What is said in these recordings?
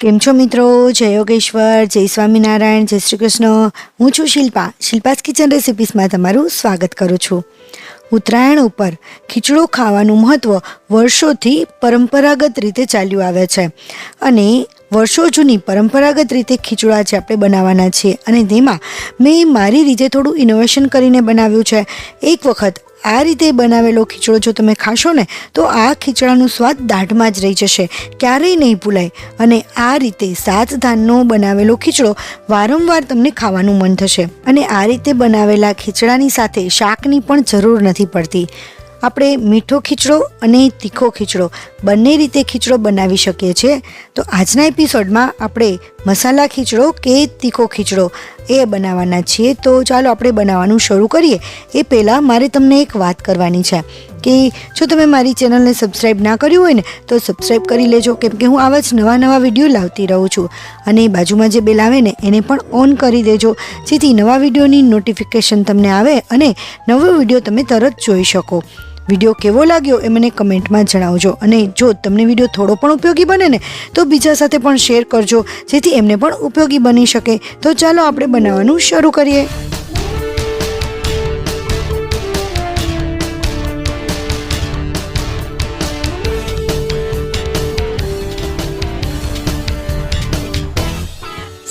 કેમ છો મિત્રો? જય યોગેશ્વર, જય સ્વામિનારાયણ, જય શ્રી કૃષ્ણ. હું છું શિલ્પા. શિલ્પાસ કિચન રેસિપીસમાં તમારું સ્વાગત કરું છું. ઉત્તરાયણ ઉપર ખીચડો ખાવાનું મહત્ત્વ વર્ષોથી પરંપરાગત રીતે ચાલ્યું આવે છે. અને વર્ષો જૂની પરંપરાગત રીતે ખીચડા જે આપણે બનાવવાના છીએ અને તેમાં મેં મારી રીતે થોડું ઇનોવેશન કરીને બનાવ્યું છે. એક વખત આ રીતે બનાવેલો ખીચડો જો તમે ખાશો ને, તો આ ખીચડાનો સ્વાદ દાઢમાં જ રહી જશે. ક્યારેય નહીં ભૂલાય. અને આ રીતે સાત ધાનનો બનાવેલો ખીચડો વારંવાર તમને ખાવાનું મન થશે. અને આ રીતે બનાવેલા ખીચડાની સાથે શાકની પણ જરૂર નથી પડતી. આપણે મીઠો ખીચડો અને તીખો ખીચડો બંને રીતે ખીચડો બનાવી શકીએ છીએ. તો આજના એપિસોડમાં આપણે મસાલા ખીચડો કે તીખો ખીચડો એ બનાવવાના છીએ. તો ચાલો આપણે બનાવવાનું શરૂ કરીએ. એ પહેલાં મારે તમને એક વાત કરવાની છે કે જો તમે મારી ચેનલને સબસ્ક્રાઈબ ના કર્યું હોય ને, તો સબસ્ક્રાઈબ કરી લેજો. કેમ કે હું આવા જ નવા નવા વીડિયો લાવતી રહું છું. અને બાજુમાં જે બેલ આવે ને, એને પણ ઓન કરી દેજો. જેથી નવા વિડીયોની નોટિફિકેશન તમને આવે અને નવો વીડિયો તમે તરત જોઈ શકો. વીડિયો કેવો લાગ્યો એ મને કમેન્ટમાં જણાવજો. અને જો તમને વીડિયો થોડો પણ ઉપયોગી બને ને, તો બીજા સાથે પણ શેર કરજો, જેથી એમને પણ ઉપયોગી બની શકે. તો ચાલો આપણે બનાવવાનું શરૂ કરીએ.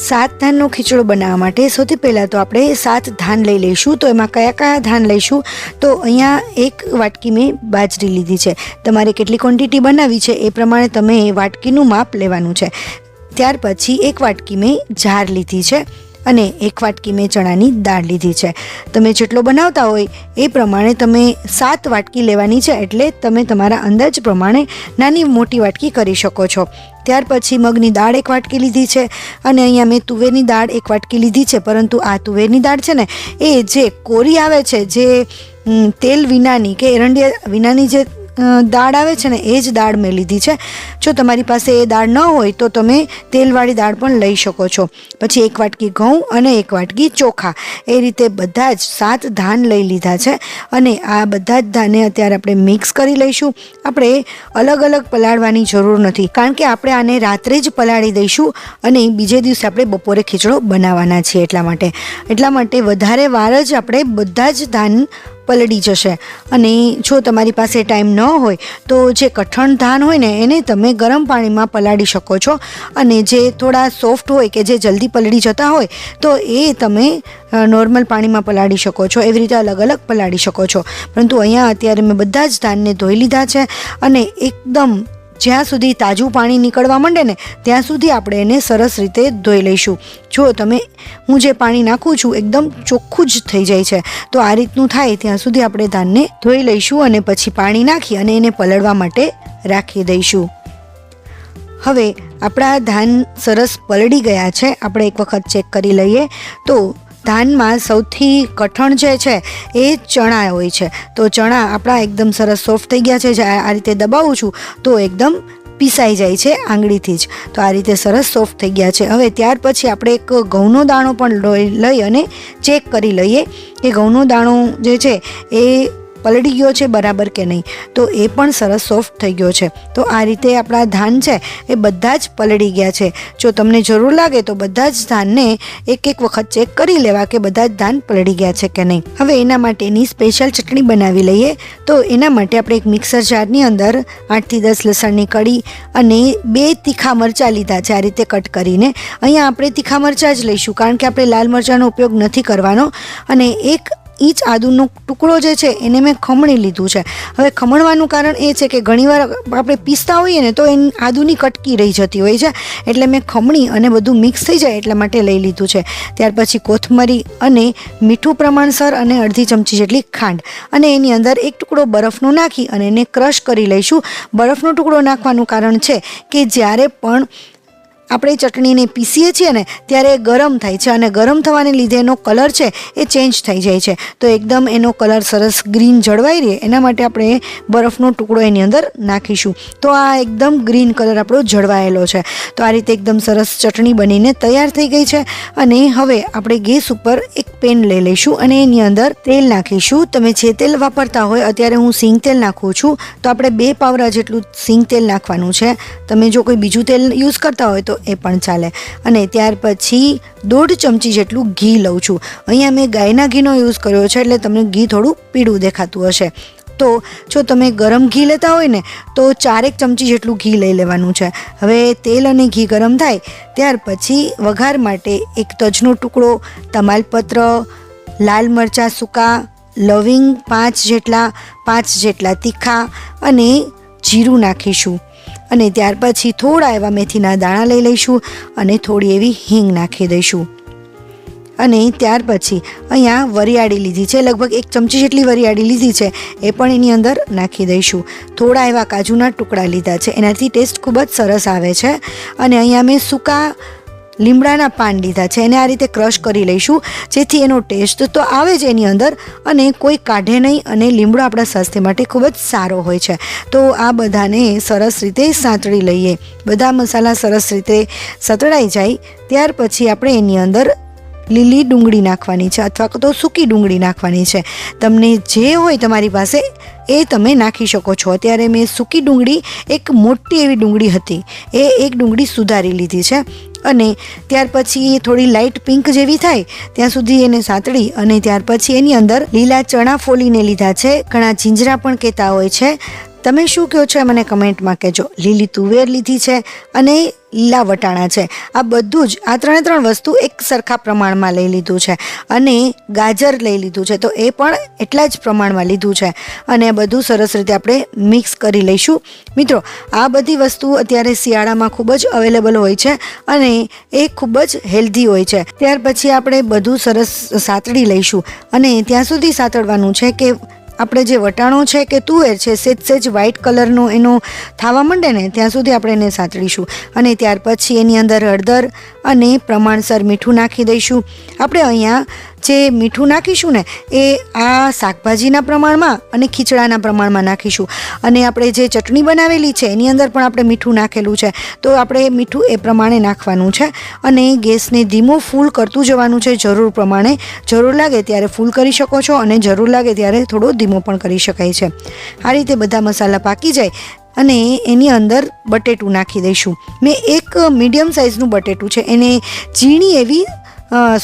સાત ધાનનો ખીચડો બનાવવા માટે સૌથી પહેલાં તો આપણે સાત ધાન લઈ લઈશું. તો એમાં કયા કયા ધાન લઈશું? તો અહીંયા એક વાટકી મેં બાજરી લીધી છે. તમારે કેટલી ક્વોન્ટિટી બનાવવી છે એ પ્રમાણે તમે વાટકીનું માપ લેવાનું છે. ત્યાર પછી એક વાટકી મેં જાર લીધી છે. અને એક વાટકી મેં ચણાની દાળ લીધી છે. તમે જેટલો બનાવતા હોય એ પ્રમાણે તમે સાત વાટકી લેવાની છે એટલે તમે તમારા અંદાજ પ્રમાણે નાની મોટી વાટકી કરી શકો છો. ત્યાર પછી મગની દાળ એક વાટકી લીધી છે અને અહીંયા મેં તુવેરની દાળ એક વાટકી લીધી છે, પરંતુ આ તુવેરની દાળ છે ને, એ જે કોરી આવે છે, જે તેલ વિનાની કે એરંડિયા વિનાની જે દાળ આવે છે ને, એ જ દાળ મેં લીધી છે. જો તમારી પાસે એ દાળ ન હોય, તો તમે તેલવાળી દાળ પણ લઈ શકો છો. પછી એક વાટકી ઘઉં અને એક વાટકી ચોખા. એ રીતે બધા જ સાત ધાન લઈ લીધા છે અને આ બધા જ ધાને અત્યારે આપણે મિક્સ કરી લઈશું. આપણે અલગ અલગ પલાળવાની જરૂર નથી. કારણ કે આપણે આને રાત્રે જ પલાળી દઈશું અને બીજે દિવસે આપણે બપોરે ખીચડો બનાવવાના છીએ એટલા માટે. એટલા માટે વધારે વાર જ આપણે બધા જ ધાન પલળી જશે. અને જો તમારી પાસે ટાઈમ ન હોય, તો જે કઠણ ધાન હોય ને, એને તમે ગરમ પાણીમાં પલાળી શકો છો. અને જે થોડા સોફ્ટ હોય કે જે જલ્દી પલળી જતા હોય, તો એ તમે નોર્મલ પાણીમાં પલાળી શકો છો. એવી રીતે અલગ અલગ પલાળી શકો છો. પરંતુ અહીંયા અત્યારે મેં બધા જ ધાનને ધોઈ લીધા છે અને એકદમ જ્યાં સુધી તાજું પાણી નીકળવા માંડે ને, ત્યાં સુધી આપણે એને સરસ રીતે ધોઈ લઈશું. જો તમે હું જે પાણી નાખું છું, એકદમ ચોખ્ખું જ થઈ જાય છે. તો આ રીતનું થાય, ત્યાં સુધી આપણે ધાનને ધોઈ લઈશું અને પછી પાણી નાખી અને એને પલળવા માટે રાખી દઈશું. હવે આપણા ધાન સરસ પલળી ગયા છે. આપણે એક વખત ચેક કરી લઈએ. તો ધાનમાં સૌથી કઠણ જે છે, એ ચણા હોય છે. તો ચણા આપણા એકદમ સરસ સોફ્ટ થઈ ગયા છે, જે આ રીતે દબાવું છું, તો એકદમ પીસાઈ જાય છે આંગળીથી જ. તો આ રીતે સરસ સોફ્ટ થઈ ગયા છે. હવે ત્યાર પછી આપણે એક ઘઉંનો દાણો પણ લોઈ- અને ચેક કરી લઈએ કે ઘઉંનો દાણો જે છે, એ પલળી ગયો છે બરાબર કે નહીં? તો એ પણ સરસ સોફ્ટ થઈ ગયો છે. તો આ રીતે આપણા ધાન છે એ બધા જ પલળી ગયા છે. જો તમને જરૂર લાગે તો બધા જ ધાનને એક એક વખત ચેક કરી લેવા કે બધા જ ધાન પલળી ગયા છે કે નહીં. હવે એના માટેની સ્પેશિયલ ચટણી બનાવી લઈએ. તો એના માટે આપણે એક મિક્સર જારની અંદર આઠથી દસ લસણની કડી અને બે તીખા મરચાં લીધા છે આ રીતે કટ કરીને. અહીંયા આપણે તીખા મરચાં જ લઈશું કારણ કે આપણે લાલ મરચાંનો ઉપયોગ નથી કરવાનો. અને એક ઇંચ આદુનો ટુકડો જે છે એને મેં ખમણી લીધું છે. હવે ખમણવાનું કારણ એ છે કે ઘણીવાર આપણે પીસતા હોઈએ ને તો એ આદુની કટકી રહી જતી હોય છે. એટલે મેં ખમણી અને બધું મિક્સ થઈ જાય એટલા માટે લઈ લીધું છે. ત્યાર પછી કોથમરી અને મીઠું પ્રમાણસર અને અડધી ચમચી જેટલી ખાંડ અને એની અંદર એક ટુકડો બરફનો નાખી અને એને ક્રશ કરી લઈશું. બરફનો ટુકડો નાખવાનું કારણ છે કે જ્યારે પણ આપણે ચટણીને પીસીએ છીએ ને, ત્યારે એ ગરમ થાય છે અને ગરમ થવાને લીધે એનો કલર છે એ ચેન્જ થઈ જાય છે. તો એકદમ એનો કલર સરસ ગ્રીન જળવાઈ રહે, એના માટે આપણે બરફનો ટુકડો એની અંદર નાખીશું. તો આ એકદમ ગ્રીન કલર આપણો જળવાયેલો છે. તો આ રીતે એકદમ સરસ ચટણી બનીને તૈયાર થઈ ગઈ છે અને હવે આપણે ગેસ ઉપર એક પેન લઈ લઈશું અને એની અંદર તેલ નાખીશું. તમે જે તેલ વાપરતા હોય, અત્યારે હું સિંગ તેલ નાખું છું. તો આપણે બે પાવરા જેટલું સિંગ તેલ નાખવાનું છે. તમે જો કોઈ બીજું તેલ યુઝ કરતા હોય તો એ પણ ચાલે. અને ત્યાર પછી દોઢ ચમચી જેટલું ઘી લઉં છું. અહીંયા મેં ગાયના ઘીનો યુઝ કર્યો છે એટલે તમને ઘી થોડું પીળું દેખાતું હશે. તો જો તમે ગરમ ઘી લેતા હોય ને, તો ચારેક ચમચી જેટલું ઘી લઈ લેવાનું છે. હવે તેલ અને ઘી ગરમ થાય, ત્યાર પછી વઘાર માટે એક તજનો ટુકડો તમાલપત્ર, લાલ મરચાં સૂકા, લવિંગ પાંચ જેટલા પાંચ જેટલા તીખા અને જીરું નાખીશું. અને ત્યાર પછી થોડા એવા મેથીના દાણા લઈ લઈશું અને થોડી એવી હિંગ નાખી દઈશું. અને ત્યાર પછી અહીંયા વરિયાળી લીધી છે, લગભગ એક ચમચી જેટલી વરિયાળી લીધી છે, એ પણ એની અંદર નાખી દઈશું. થોડા એવા કાજુના ટુકડા લીધા છે, એનાથી ટેસ્ટ ખૂબ જ સરસ આવે છે. અને અહીંયા મેં સૂકા લીમડાના પાન લીધા છે. એને આ રીતે ક્રશ કરી લઈશું. જેથી એનો ટેસ્ટ તો આવે જ એની અંદર અને કોઈ કાઢે નહીં અને લીમડો આપણા સ્વાસ્થ્ય માટે ખૂબ જ સારો હોય છે. તો આ બધાને સરસ રીતે સાંતળી લઈએ. બધા મસાલા સરસ રીતે સતળાઈ જાય. ત્યાર પછી આપણે એની અંદર લીલી ડુંગળી નાખવાની છે અથવા તો સૂકી ડુંગળી નાખવાની છે. તમને જે હોય તમારી પાસે એ તમે નાખી શકો છો. અત્યારે મેં સૂકી ડુંગળી, એક મોટી એવી ડુંગળી હતી. એ એક ડુંગળી સુધારી લીધી છે. અને ત્યાર પછી એ થોડી લાઇટ પિંક જેવી થાય, ત્યાં સુધી એને સાંતળી અને ત્યાર પછી એની અંદર લીલા ચણા ફોલીને લીધા છે. ઘણા જીંજરા પણ કહેતા હોય છે. તમે શું કહો છો મને કમેન્ટમાં કહેજો. લીલી તુવેર લીધી છે અને લીલા વટાણા છે. આ બધું જ આ ત્રણે ત્રણ વસ્તુ એક સરખા પ્રમાણમાં લઈ લીધું છે અને ગાજર લઈ લીધું છે. તો એ પણ એટલા જ પ્રમાણમાં લીધું છે અને બધું સરસ રીતે આપણે મિક્સ કરી લઈશું. મિત્રો, આ બધી વસ્તુ અત્યારે શિયાળામાં ખૂબ જ અવેલેબલ હોય છે અને એ ખૂબ જ હેલ્ધી હોય છે. ત્યાર પછી આપણે બધું સરસ સાતડી લઈશું અને ત્યાં સુધી સાતડવાનું છે કે આપણે જે વટાણો છે કે તુવેર છે, સેજ સેજ વ્હાઈટ કલરનો એનો થવા માંડે ને, ત્યાં સુધી આપણે એને સાતળીશું. અને ત્યાર પછી એની અંદર હળદર અને પ્રમાણસર મીઠું નાખી દઈશું. આપણે અહીંયા જે મીઠું નાખીશું ને, એ આ શાકભાજીના પ્રમાણમાં અને ખીચડાના પ્રમાણમાં નાખીશું. અને આપણે જે ચટણી બનાવેલી છે, એની અંદર પણ આપણે મીઠું નાખેલું છે. તો આપણે મીઠું એ પ્રમાણે નાખવાનું છે અને ગેસને ધીમો ફૂલ કરતું જવાનું છે, જરૂર પ્રમાણે. જરૂર લાગે ત્યારે ફૂલ કરી શકો છો અને જરૂર લાગે ત્યારે થોડો ધીમો પણ કરી શકાય છે. આ રીતે બધા મસાલા પાકી જાય અને એની અંદર બટેટું નાખી દઈશું. મેં એક મીડિયમ સાઇઝનું બટેટું છે, એને ઝીણી એવી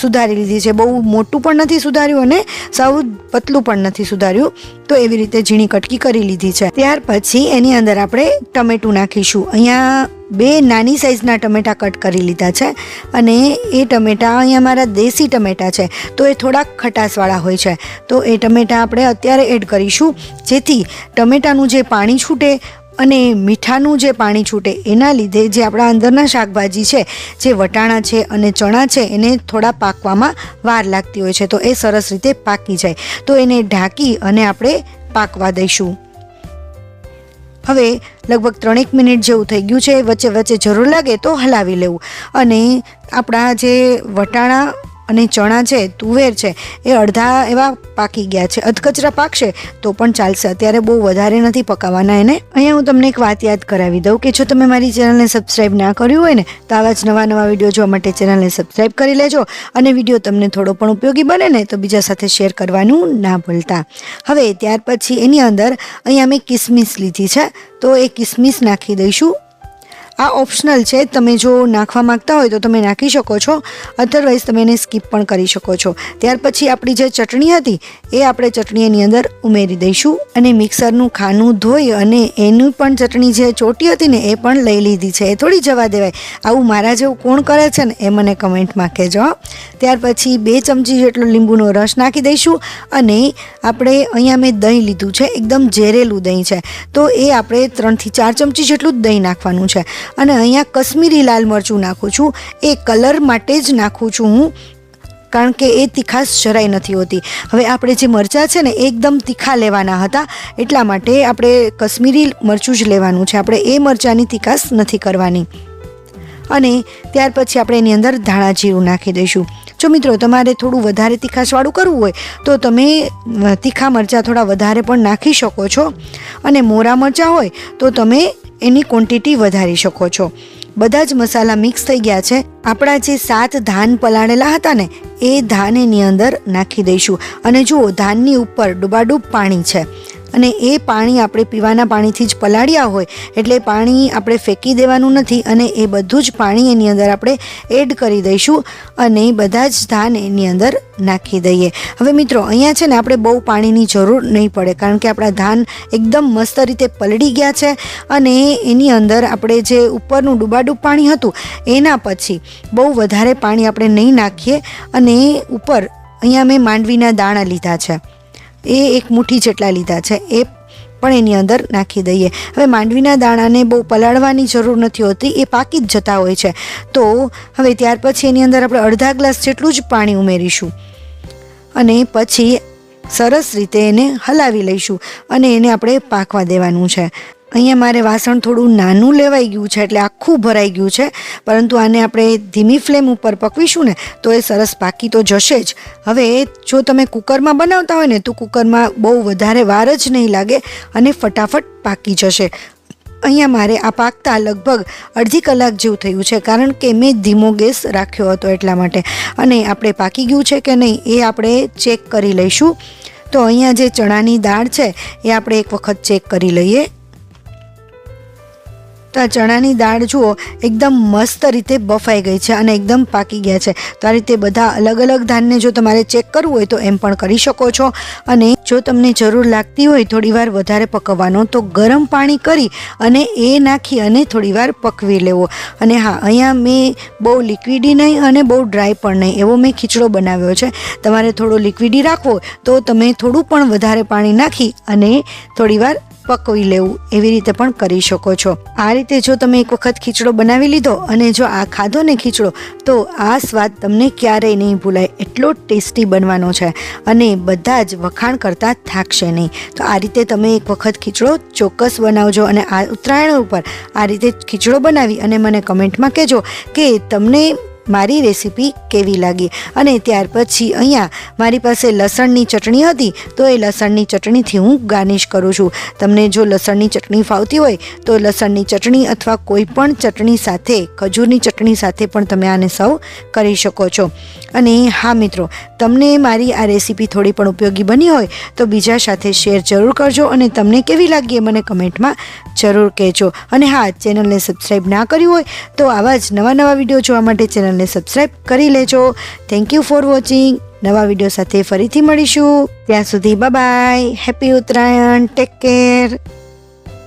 સુધારી લીધી છે. બહુ મોટું પણ નથી સુધાર્યું અને સૌ પતલું પણ નથી સુધાર્યું. તો એવી રીતે ઝીણી કટકી કરી લીધી છે. ત્યાર પછી એની અંદર આપણે ટમેટું નાખીશું. અહીંયા બે નાની સાઇઝના ટમેટા કટ કરી લીધા છે અને એ ટમેટા અહીંયા મારા દેશી ટમેટા છે. તો એ થોડાક ખટાશવાળા હોય છે. તો એ ટમેટા આપણે અત્યારે એડ કરીશું. જેથી ટમેટાનું જે પાણી છૂટે અને મીઠાનું જે પાણી છૂટે એના લીધે જે આપણા અંદરના શાકભાજી છે, જે વટાણા છે અને ચણા છે, એને થોડા પાકવામાં વાર લાગતી હોય છે, તો એ સરસ રીતે પાકી જાય. તો એને ઢાંકી અને આપણે પાકવા દઈશું. હવે લગભગ ત્રણેક મિનિટ જેવું થઈ ગયું છે, વચ્ચે વચ્ચે જરૂર લાગે તો હલાવી લેવું. અને આપણા જે વટાણા અને ચણા છે, તુવેર છે, એ અડધા એવા પાકી ગયા છે. અધકચરા પાકશે તો પણ ચાલશે. અત્યારે બહુ વધારે નથી પકાવવાના એને. અહીંયા હું તમને એક વાત યાદ કરાવી દઉં કે જો તમે મારી ચેનલને સબસ્ક્રાઈબ ના કર્યું હોય ને, તો આવા જ નવા નવા વીડિયો જોવા માટે ચેનલને સબસ્ક્રાઈબ કરી લેજો અને વીડિયો તમને થોડો પણ ઉપયોગી બને ને, તો બીજા સાથે શેર કરવાનું ના ભૂલતા. હવે ત્યાર પછી એની અંદર અહીંયા મેં કિસમિસ લીધી છે. તો એ કિસમિસ નાખી દઈશું. આ ઓપ્શનલ છે. તમે જો નાખવા માંગતા હોય તો તમે નાખી શકો છો. અધરવાઇઝ તમે એને સ્કીપ પણ કરી શકો છો. ત્યાર પછી આપણી જે ચટણી હતી, એ આપણે ચટણી એની અંદર ઉમેરી દઈશું અને મિક્સરનું ખાનું ધોઈ અને એનું પણ ચટણી જે ચોટી હતી ને, એ પણ લઈ લીધી છે. એ થોડી જવા દેવાય. આવું મારા જેવું કોણ કરે છે ને, એ મને કમેન્ટમાં કહેજો ત્યાર પછી બે ચમચી જેટલો લીંબુનો રસ નાખી દઈશું અને આપણે અહીંયા મેં દહીં લીધું છે. એકદમ ઝેરેલું દહીં છે. તો એ આપણે ત્રણથી ચાર ચમચી જેટલું જ દહીં નાખવાનું છે. અને અહીંયા કશ્મીરી લાલ મરચું નાખું છું. એ કલર માટે જ નાખું છું હું, કારણ કે એ તીખાશ જરાય નથી હોતી. હવે આપણે જે મરચાં છે ને, એકદમ તીખા લેવાના હતા, એટલા માટે આપણે કશ્મીરી મરચું જ લેવાનું છે. આપણે એ મરચાંની તીખાશ નથી કરવાની. અને ત્યાર પછી આપણે એની અંદર ધાણા જીરું નાખી દઈશું. જો મિત્રો તમારે થોડું વધારે તીખાશવાળું કરવું હોય, તો તમે તીખા મરચાં થોડા વધારે પણ નાખી શકો છો. અને મોરા મરચાં હોય, તો તમે એની ક્વોન્ટિટી વધારી શકો છો. બધા જ મસાલા મિક્સ થઈ ગયા છે. આપણા જે સાત ધાન પલાળેલા હતા ને, એ ધાન એની અંદર નાખી દઈશું. અને જુઓ, ધાનની ઉપર ડૂબાડૂબ પાણી છે. અને એ પાણી આપણે પીવાના પાણીથી જ પલાળ્યા હોય, એટલે પાણી આપણે ફેંકી દેવાનું નથી અને એ બધું જ પાણી એની અંદર આપણે એડ કરી દઈશું અને બધા જ ધાન એની અંદર નાખી દઈએ. હવે મિત્રો, અહીંયા છે ને આપણે બહુ પાણીની જરૂર નહીં પડે, કારણ કે આપણા ધાન એકદમ મસ્ત રીતે પલળી ગયા છે અને એની અંદર આપણે જે ઉપરનું ડૂબાડૂબ પાણી હતું, એના પછી બહુ વધારે પાણી આપણે નહીં નાખીએ અને ઉપર અહીંયા મેં માંડવીના દાણા લીધા છે. એ એક મુઠ્ઠી જેટલા લીધા છે, એ પણ એની અંદર નાખી દઈએ. હવે માંડવીના દાણાને બહુ પલાળવાની જરૂર નથી હોતી, એ પાકી જ જતા હોય છે. તો હવે ત્યાર પછી એની અંદર આપણે અડધા ગ્લાસ જેટલું જ પાણી ઉમેરીશું. અને પછી સરસ રીતે એને હલાવી લઈશું અને એને આપણે પાકવા દેવાનું છે. અહીંયા મારે વાસણ થોડું નાનું લેવાઈ ગયું છે એટલે આખું ભરાઈ ગયું છે. પરંતુ આને આપણે ધીમી ફ્લેમ ઉપર પકવીશું ને, તો એ સરસ પાકી તો જશે જ. હવે જો તમે કુકરમાં બનાવતા હોય ને, તો કુકરમાં બહુ વધારે વાર જ નહીં લાગે અને ફટાફટ પાકી જશે. અહીંયા મારે આ પાકતા લગભગ અડધી કલાક જેવું થયું છે, કારણ કે મેં ધીમો ગેસ રાખ્યો હતો એટલા માટે. અને આપણે પાકી ગયું છે કે નહીં, એ આપણે ચેક કરી લઈશું. તો અહીંયા જે ચણાની દાળ છે, એ આપણે એક વખત ચેક કરી લઈએ. તો આ ચણાની દાળ જુઓ, એકદમ મસ્ત રીતે બફાઈ ગઈ છે અને એકદમ પાકી ગયા છે. તો આ રીતે બધા અલગ અલગ ધાનને જો તમારે ચેક કરવું હોય તો એમ પણ કરી શકો છો. અને જો તમને જરૂર લાગતી હોય થોડીવાર વધારે પકવવાનો, તો ગરમ પાણી કરી અને એ નાખી અને થોડીવાર પકવી લેવો. અને હા, અહીંયા મેં બહુ લિક્વિડી નહીં અને બહુ ડ્રાય પણ નહીં, એવો મેં ખીચડો બનાવ્યો છે. તમારે થોડો લિક્વિડી રાખવો, તો તમે થોડું પણ વધારે પાણી નાખી અને થોડીવાર પકવી લેવું, એવી રીતે પણ કરી શકો છો. આ રીતે જો તમે એક વખત ખીચડો બનાવી લીધો અને જો આ ખાધો ને ખીચડો, તો આ સ્વાદ તમને ક્યારેય નહીં ભૂલાય. એટલો ટેસ્ટી બનવાનો છે અને બધા જ વખાણ કરતા થાકશે નહીં. તો આ રીતે તમે એક વખત ખીચડો ચોક્કસ બનાવજો અને આ ઉત્તરાયણ ઉપર આ રીતે ખીચડો બનાવી અને મને કમેન્ટમાં કહેજો કે તમને મારી રેસીપી કેવી લાગી? અને ત્યાર પછી અહીંયા મારી પાસે લસણની ચટણી હતી, તો એ લસણની ચટણીથી હું ગાર્નિશ કરું છું. તમને જો લસણની ચટણી ફાવતી હોય, તો લસણની ચટણી અથવા કોઈ પણ ચટણી સાથે, ખજૂરની ચટણી સાથે પણ તમે આને સર્વ કરી શકો છો. અને હા મિત્રો, તમને મારી આ રેસીપી થોડી પણ ઉપયોગી બની હોય, તો બીજા સાથે શેર જરૂર કરજો અને તમને કેવી લાગી એ મને કમેન્ટમાં જરૂર કહેજો. અને હા, ચેનલને સબસ્ક્રાઈબ ના કર્યું હોય, તો આવા જ નવા નવા વીડિયો જોવા માટે ચેનલને સબસ્ક્રાઈબ કરી લેજો. થેન્ક યુ ફોર વોચિંગ નવા વીડિયો સાથે ફરીથી મળીશું. ત્યાં સુધી bye happy Uttarayan take care